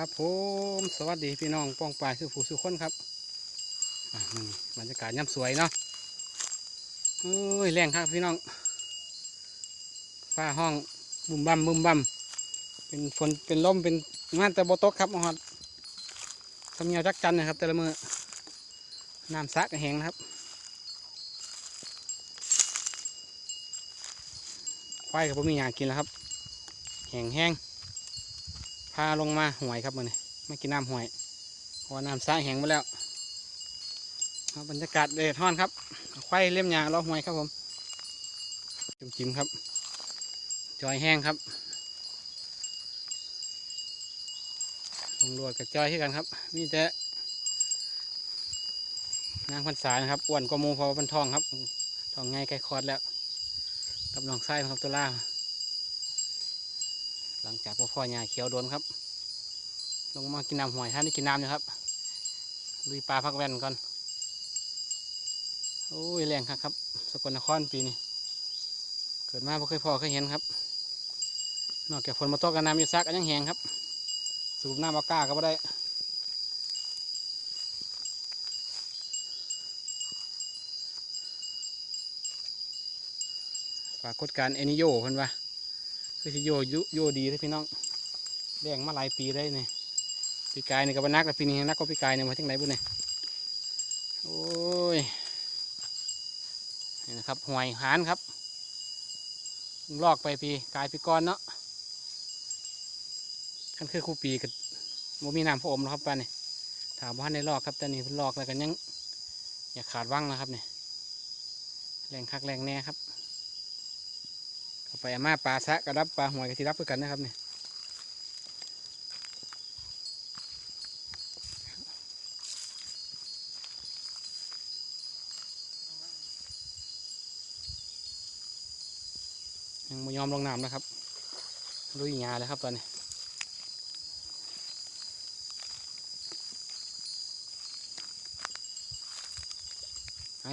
ครับผมสวัสดีพี่น้องป้องปลายสุผู้สุคนครับบรรยากาศย่ำสวยเนาะโอ้ยแรงครับพี่น้องฟ้าห้องบุมบัมบุมบัมเป็นฝนเป็นลมเป็นงานแต่บตกครับมฮอดทำเนียวจักจันนะครับ แต่ละมือน้ำสระก็แห้งนะครับควายกับผมมีอย่างกินแล้วครับแห้งแห้ง พาลงมาห่วยครับมันนี่ไม่กินน้ำห่วยเพราะน้ำสระแห้งไปแล้วบรรยากาศเด็ดฮ้อนครับไข่เล่มยาล้อห่วยครับผมจุ่มจิ้มครับ จอยแห้งครับลงรวดกับจอยที่กันครับมีแต่นางพันษายนะครับอ้วนกว่ามูพอพันทองครับทองไงใกล้คอดแล้วกับน้องไส้ครับตัวล่า หลังจากพ่อพ่อหญ้าเขียวโดนครับ ลงมากินน้ำหอยท่านนี่กินน้ำนะครับลุยปลาพักแว่นก่อนโอ้ยแรงครับครับ สกลนครปีนี้เกิดมาไม่เคยพอเคยเห็นครับ นอกจากฝนมาตกกันน้ำอยู่ซักก็ยังแหงครับ สูบน้ำอากาศก็ไม่ได้ปรากฏการณ์เอนิโยเพิ่นว่า คือโยโยดีเลยพี่น้องแดงมาหลายปีได้เนี่ยปีกายนี่ก็บนักแล้วปีนี้นักก็ปีกายเนี่ยมาที่ไหนบุญเนี่ยโอ้ยนี่นะครับหวยหานครับลอกไปปีกายปีก้อนเนาะขันคือคู่ปีกับโมมีน้ำพระอมแล้วครับป้าเนี่ยถามว่าในลอกครับแต่นี่เพิ่นลอกแล้วกันยังอย่าขาดว่างนะครับเนี่ยแรงคักแรงแน่ครับ ไปอามาปลาซะกระดับปลาหวยกระทิรับเพื่อกันนะครับเนี่ยยังไม่ยอมลงน้ำนะครับลุยงาเลยครับตอนนี้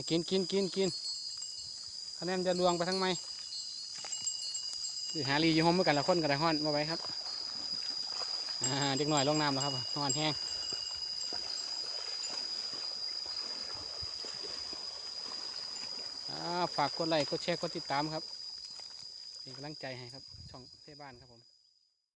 กินกินกินกินคะแนนจะลวงไปทั้งไม คือหาลีอยู่ห้องเมื่อกันละคนกันละห้อนมาไว้ครับอ่าเด็กหน่อยลงน้ำแล้วครับห้อนแห้งอ่าฝากกดไลค์กดแชร์กดติดตามครับเป็นกำลังใจให้ครับ ช่องเทบ้านครับผม